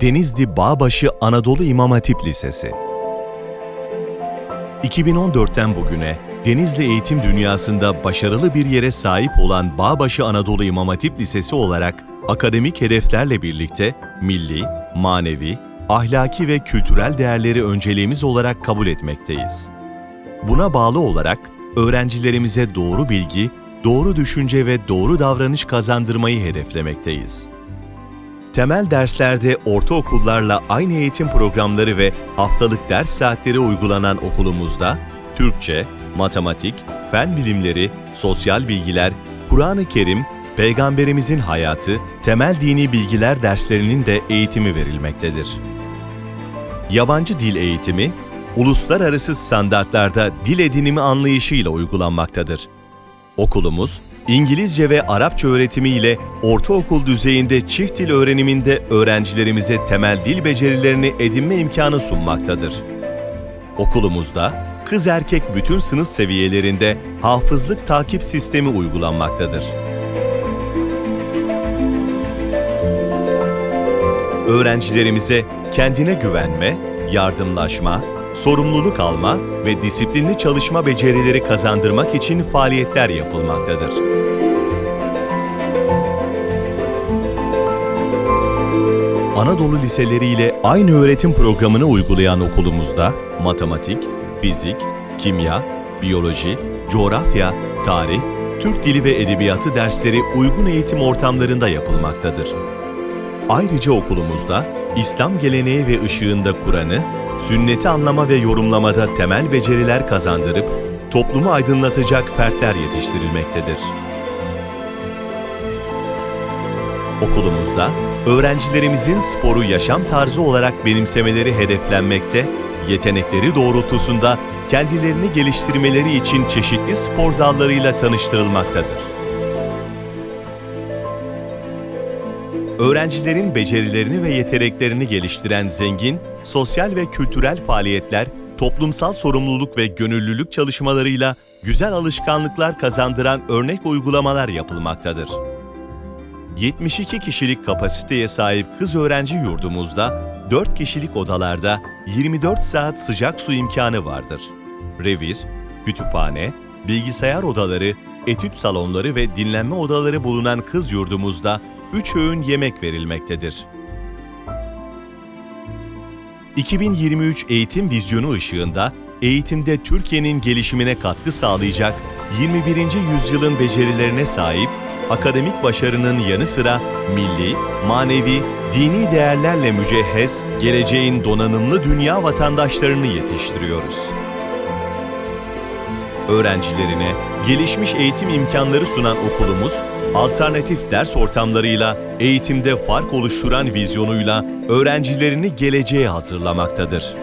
Denizli Bağbaşı Anadolu İmam Hatip Lisesi 2014'ten bugüne Denizli eğitim dünyasında başarılı bir yere sahip olan Bağbaşı Anadolu İmam Hatip Lisesi olarak akademik hedeflerle birlikte milli, manevi, ahlaki ve kültürel değerleri önceliğimiz olarak kabul etmekteyiz. Buna bağlı olarak öğrencilerimize doğru bilgi, doğru düşünce ve doğru davranış kazandırmayı hedeflemekteyiz. Temel derslerde ortaokullarla aynı eğitim programları ve haftalık ders saatleri uygulanan okulumuzda Türkçe, matematik, fen bilimleri, sosyal bilgiler, Kur'an-ı Kerim, Peygamberimizin hayatı, temel dini bilgiler derslerinin de eğitimi verilmektedir. Yabancı dil eğitimi, uluslararası standartlarda dil edinimi anlayışıyla uygulanmaktadır. Okulumuz, İngilizce ve Arapça öğretimi ile ortaokul düzeyinde çift dil öğreniminde öğrencilerimize temel dil becerilerini edinme imkanı sunmaktadır. Okulumuzda kız erkek bütün sınıf seviyelerinde hafızlık takip sistemi uygulanmaktadır. Öğrencilerimize kendine güvenme, yardımlaşma, sorumluluk alma ve disiplinli çalışma becerileri kazandırmak için faaliyetler yapılmaktadır. Anadolu liseleriyle aynı öğretim programını uygulayan okulumuzda matematik, fizik, kimya, biyoloji, coğrafya, tarih, Türk dili ve edebiyatı dersleri uygun eğitim ortamlarında yapılmaktadır. Ayrıca okulumuzda İslam geleneği ve ışığında Kur'an'ı, sünneti anlama ve yorumlamada temel beceriler kazandırıp toplumu aydınlatacak fertler yetiştirilmektedir. Okulumuzda öğrencilerimizin sporu yaşam tarzı olarak benimsemeleri hedeflenmekte, yetenekleri doğrultusunda kendilerini geliştirmeleri için çeşitli spor dallarıyla tanıştırılmaktadır. Öğrencilerin becerilerini ve yeteneklerini geliştiren zengin, sosyal ve kültürel faaliyetler, toplumsal sorumluluk ve gönüllülük çalışmalarıyla güzel alışkanlıklar kazandıran örnek uygulamalar yapılmaktadır. 72 kişilik kapasiteye sahip kız öğrenci yurdumuzda 4 kişilik odalarda 24 saat sıcak su imkanı vardır. Revir, kütüphane, bilgisayar odaları, etüt salonları ve dinlenme odaları bulunan kız yurdumuzda 3 öğün yemek verilmektedir. 2023 eğitim vizyonu ışığında eğitimde Türkiye'nin gelişimine katkı sağlayacak 21. yüzyılın becerilerine sahip akademik başarının yanı sıra milli, manevi, dini değerlerle mücehhez, geleceğin donanımlı dünya vatandaşlarını yetiştiriyoruz. Öğrencilerine gelişmiş eğitim imkanları sunan okulumuz, alternatif ders ortamlarıyla eğitimde fark oluşturan vizyonuyla öğrencilerini geleceğe hazırlamaktadır.